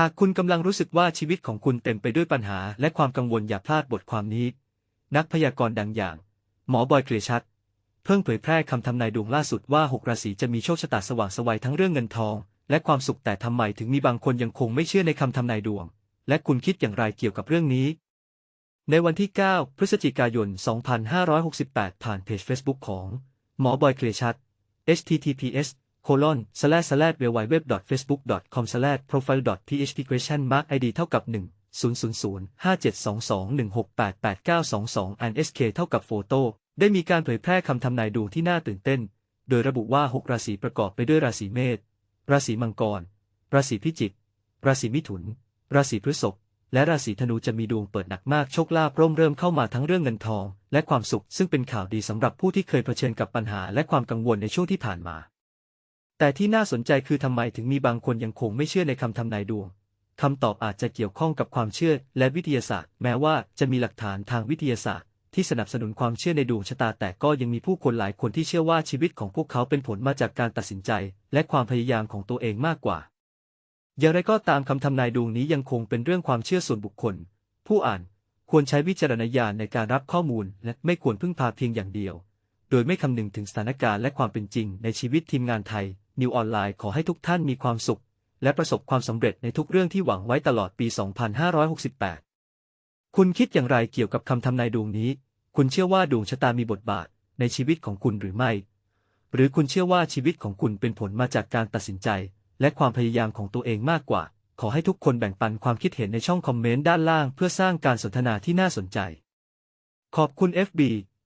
หากคุณกำลังรู้สึกว่าชีวิตของคุณเต็มไปด้วยปัญหาและความกังวลอย่าพลาดบทความนี้ นักพยากรณ์ดังอย่าง หมอบอยเกลียชัด เพิ่งเผยแพร่คำทำนายดวงล่าสุดว่าหกราศีจะมีโชคชะตาสว่างไสวัยทั้งเรื่องเงินทอง และความสุขแต่ทำไมถึงมีบางคนยังคงไม่เชื่อในคำทำนายดวง และคุณคิดอย่างไรเกี่ยวกับเรื่องนี้ ในวันที่ 9 พฤศจิกายน 2568 ผ่านเพจ Facebook ของ หมอบอยเคลียชัด https colon slash slash www.facebook.com slash profile.php question mark id เท่ากับ 1 0 0 0 5 7 2 2 1 6 8 8 9 2 2 and sk เท่ากับโฟโต้ได้มีการเผยแพร่คำทำนายดวงที่น่าตื่นเต้น โดยระบุว่า 6 ราศีประกอบไปด้วยราศีเมษ ราศีมังกร ราศีพิจิก ราศีมิถุน ราศีพฤษภ และราศีธนูจะมีดวงเปิดหนักมากโชคลาภร่มเริ่มเข้ามาทั้งเรื่องเงินทอง และความสุข ซึ่งเป็นข่าวดีสำหรับผู้ที่เคยเผชิญกับปัญหาและความกังวลในช่วงที่ผ่านมา แต่ที่น่าสนใจคือทำไมถึงมีบางคนยังคงไม่เชื่อในคำทำนายดวงคำตอบอาจจะเกี่ยวข้องกับความเชื่อและวิทยาศาสตร์ แม้ว่าจะมีหลักฐานทางวิทยาศาสตร์ ที่สนับสนุนความเชื่อในดวงชะตา แต่ก็ยังมีผู้คนหลายคนที่เชื่อว่าชีวิตของพวกเขาเป็นผลมาจากการตัดสินใจ และความพยายามของตัวเองมากกว่า อย่างไรก็ตามคำทำนายดวงนี้ยังคงเป็นเรื่องความเชื่อส่วนบุคคล ผู้อ่านควรใช้วิจารณญาณในการรับข้อมูล และไม่ควรพึ่งพาเพียงอย่างเดียว โดยไม่คำนึงถึงสถานการณ์และความเป็นจริงในชีวิตทีมงานไทย นิวออนไลน์ขอให้ทุกท่านมีความสุข และประสบความสำเร็จในทุกเรื่องที่หวังไว้ตลอดปี 2568 คุณคิดอย่างไรเกี่ยวกับคำทำนายดวงนี้ คุณเชื่อว่าดวงชะตามีบทบาทในชีวิตของคุณหรือไม่ หรือคุณเชื่อว่าชีวิตของคุณเป็นผลมาจากการตัดสินใจ และความพยายามของตัวเองมากกว่า ขอให้ทุกคนแบ่งปันความคิดเห็นในช่องคอมเมนต์ด้านล่างเพื่อสร้างการสนทนาที่น่าสนใจ ขอบคุณ FB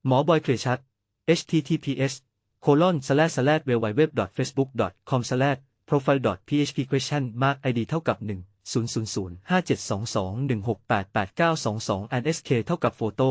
หมอบอยเคลียร์ชัด https colon slash slash www.facebook.com slash profile php question mark id เท่ากับ 1 0 0 0 5 7 2 2 1 6 8 8 9 2 2 nsk เท่ากับ photo